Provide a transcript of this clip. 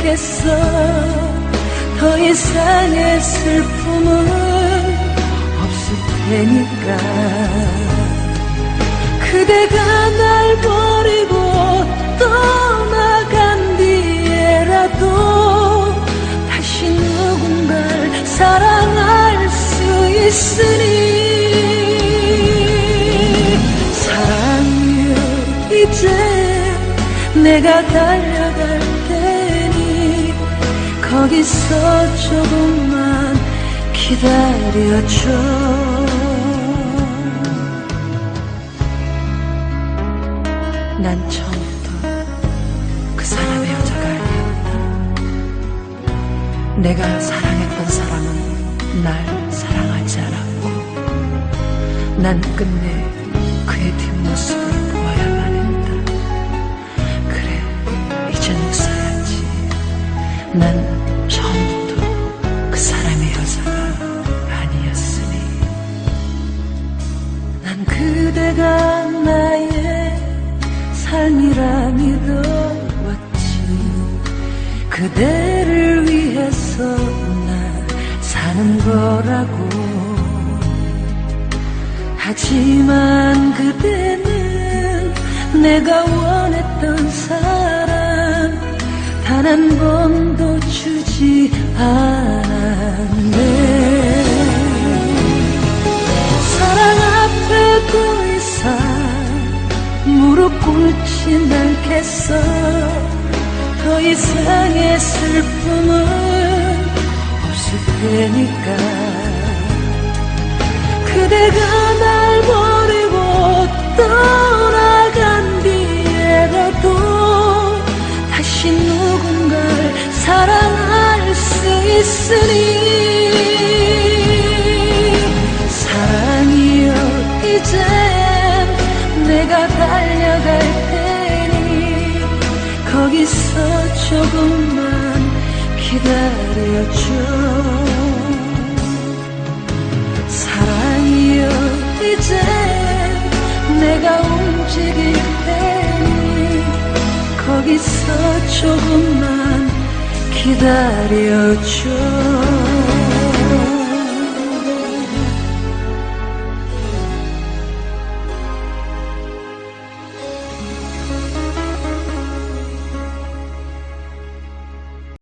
않겠어. 더 이상의 슬픔은 없을 테니까. 그대가 날 버리고 떠나간 뒤에라도 다시 누군가를 사랑할 수 있으니. 사랑이여 이제 내가 달려갈 테니 거기서 조금만 기다려줘 난 처음부터 그 사람의 여자가 아니었다. 내가 사랑했던 사람은 날 사랑하지 않았고, 난 끝내 그의 뒷모습을 난 처음부터 그 사람의 여자가 아니었으니. 난 그대가 나의 삶이라 믿어왔지 그대를 위해서 나 사는 거라고 하지만 그대는 내가 원했던 사람 단한 번도 주지 않았네. 사랑 앞에 더 이상 무릎 꿇진 않겠어. 더 이상의 슬픔은 없을 테니까. 그대가 날 버리고 떠 있으니 사랑이여 이젠 내가 달려갈 테니 거기서 조금만 기다려줘. 사랑이여 이제 내가 움직일 테니 거기서 조금만 기다려줘